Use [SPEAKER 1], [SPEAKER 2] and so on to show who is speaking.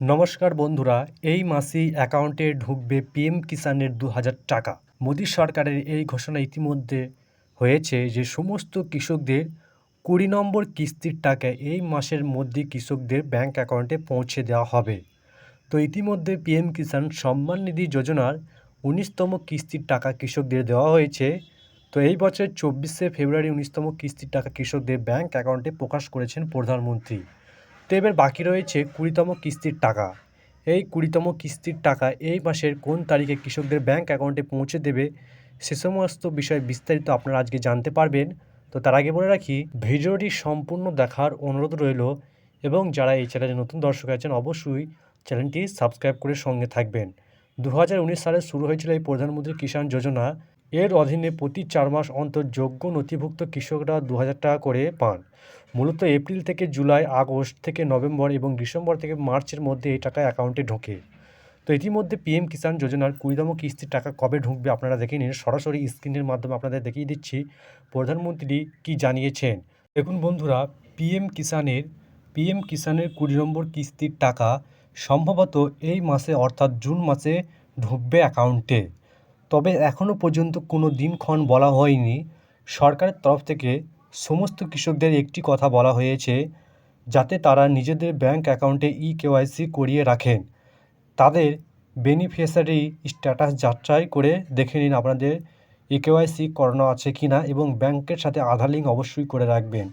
[SPEAKER 1] নমস্কার বন্ধুরা, এই মাসেই অ্যাকাউন্টে ঢুকবে পিএম কিষাণের দু হাজার টাকা। মোদী সরকারের এই ঘোষণা ইতিমধ্যে হয়েছে যে, সমস্ত কৃষকদের কুড়ি নম্বর কিস্তির টাকা এই মাসের মধ্যে কৃষকদের ব্যাংক অ্যাকাউন্টে পৌঁছে দেওয়া হবে। তো ইতিমধ্যে পিএম কিষাণ সম্মান নিধি যোজনার উনিশতম কিস্তির টাকা কৃষকদের দেওয়া হয়েছে। তো এই বছরের চব্বিশে ফেব্রুয়ারি উনিশতম কিস্তির টাকা কৃষকদের ব্যাংক অ্যাকাউন্টে প্রকাশ করেছেন প্রধানমন্ত্রী। তো এবার বাকি রয়েছে কুড়িতম কিস্তির টাকা। এই কুড়িতম কিস্তির টাকা এই মাসের কোন তারিখে কৃষকদের ব্যাংক অ্যাকাউন্টে পৌঁছে দেবে, সে সমস্ত বিষয় বিস্তারিত আপনারা আজকে জানতে পারবেন। তো তার আগে বলে রাখি, ভিডিওটি সম্পূর্ণ দেখার অনুরোধ রইল এবং যারা এই চ্যানেলে নতুন দর্শক আছেন অবশ্যই চ্যানেলটি সাবস্ক্রাইব করে সঙ্গে থাকবেন। দু হাজার উনিশ সালে শুরু হয়েছিল এই প্রধানমন্ত্রী কিষাণ যোজনা। এর অধীনে প্রতি চার মাস অন্তর যোগ্য নথিভুক্ত কৃষকরা দু হাজার টাকা করে পান। মূলত এপ্রিল থেকে জুলাই, আগস্ট থেকে নভেম্বর এবং ডিসেম্বর থেকে মার্চের মধ্যে এই টাকা অ্যাকাউন্টে ঢোকে। তো ইতিমধ্যে পিএম কিষাণ যোজনার কুড়িতম কিস্তির টাকা কবে ঢুকবে আপনারা দেখে নিন। সরাসরি স্ক্রিনের মাধ্যমে আপনাদের দেখিয়ে দিচ্ছি। প্রধানমন্ত্রী কি জানিয়েছেন? দেখুন বন্ধুরা, পিএম কিষাণের পিএম কিষাণের কুড়ি নম্বর কিস্তির টাকা সম্ভবত এই মাসে অর্থাৎ জুন মাসে ঢুকবে অ্যাকাউন্টে। তবে এখনও পর্যন্ত কোনো দিনক্ষণ বলা হয়নি। সরকারের তরফ থেকে সমস্ত কৃষকদের একটি কথা বলা হয়েছে, যাতে তারা নিজেদের ব্যাংক অ্যাকাউন্টে ই কেওয়াইসি করিয়ে রাখেন। তাদের বেনিফিশিয়ারি স্ট্যাটাস যাচাই করে দেখে নিন আপনাদের ই কেওয়াইসি করানো আছে কি না এবং ব্যাংকের সাথে আধার লিঙ্ক অবশ্যই করে রাখবেন।